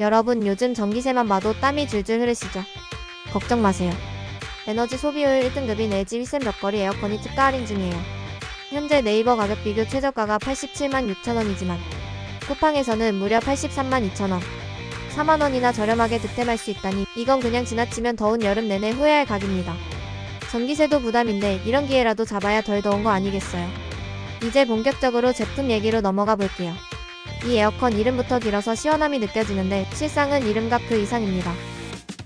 여러분 요즘 전기세만 봐도 땀이 줄줄 흐르시죠? 걱정 마세요. 에너지 소비효율 1등급인 LG 휘센 벽걸이 에어컨이 특가 할인 중이에요. 현재 네이버 가격 비교 최저가가 87만 6천원이지만 쿠팡에서는 무려 83만 2천원. 4만원이나 저렴하게 득템할 수 있다니 이건 그냥 지나치면 더운 여름 내내 후회할 각입니다. 전기세도 부담인데 이런 기회라도 잡아야 덜 더운 거 아니겠어요? 이제 본격적으로 제품 얘기로 넘어가 볼게요. 이 에어컨 이름부터 길어서 시원함이 느껴지는데 실상은 이름값 그 이상입니다.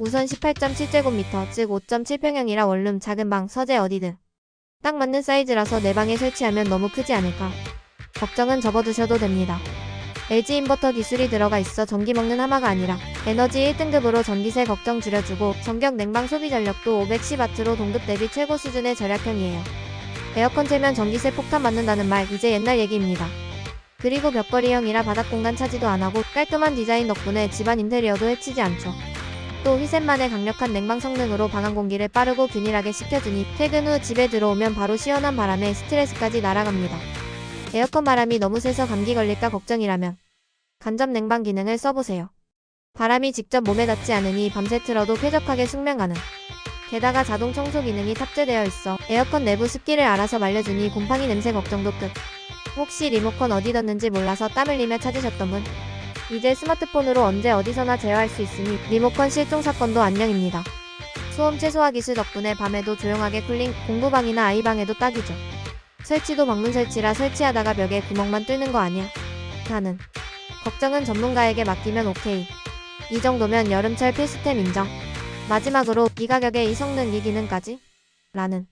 우선 18.7제곱미터 즉 5.7평형이라 원룸 작은 방 서재 어디든 딱 맞는 사이즈라서 내 방에 설치하면 너무 크지 않을까 걱정은 접어두셔도 됩니다. LG 인버터 기술이 들어가 있어 전기 먹는 하마가 아니라 에너지 1등급으로 전기세 걱정 줄여주고 전격 냉방 소비 전력도 510W로 동급 대비 최고 수준의 절약형이에요. 에어컨 틀면 전기세 폭탄 맞는다는 말 이제 옛날 얘기입니다. 그리고 벽걸이형이라 바닥 공간 차지도 안 하고 깔끔한 디자인 덕분에 집안 인테리어도 해치지 않죠. 또 휘센만의 강력한 냉방 성능으로 방안 공기를 빠르고 균일하게 식혀주니 퇴근 후 집에 들어오면 바로 시원한 바람에 스트레스까지 날아갑니다. 에어컨 바람이 너무 세서 감기 걸릴까 걱정이라면 간접 냉방 기능을 써보세요. 바람이 직접 몸에 닿지 않으니 밤새 틀어도 쾌적하게 숙면 가능. 게다가 자동 청소 기능이 탑재되어 있어 에어컨 내부 습기를 알아서 말려주니 곰팡이 냄새 걱정도 끝. 혹시 리모컨 어디 뒀는지 몰라서 땀 흘리며 찾으셨던 분? 이제 스마트폰으로 언제 어디서나 제어할 수 있으니 리모컨 실종 사건도 안녕입니다. 소음 최소화 기술 덕분에 밤에도 조용하게 쿨링, 공부방이나 아이방에도 딱이죠. 설치도 방문 설치라 설치하다가 벽에 구멍만 뚫는 거 아니야? 하는 걱정은 전문가에게 맡기면 오케이. 이 정도면 여름철 필수템 인정. 마지막으로 이 가격에 이 성능 이 기능까지? 라는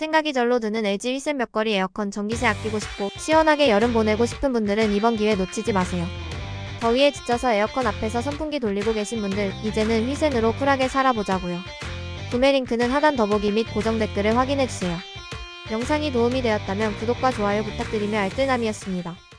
생각이 절로 드는 LG 휘센 벽걸이 에어컨 전기세 아끼고 싶고 시원하게 여름 보내고 싶은 분들은 이번 기회 놓치지 마세요. 더위에 지쳐서 에어컨 앞에서 선풍기 돌리고 계신 분들 이제는 휘센으로 쿨하게 살아보자고요. 구매 링크는 하단 더보기 및 고정 댓글을 확인해주세요. 영상이 도움이 되었다면 구독과 좋아요 부탁드리며 알뜰남이었습니다.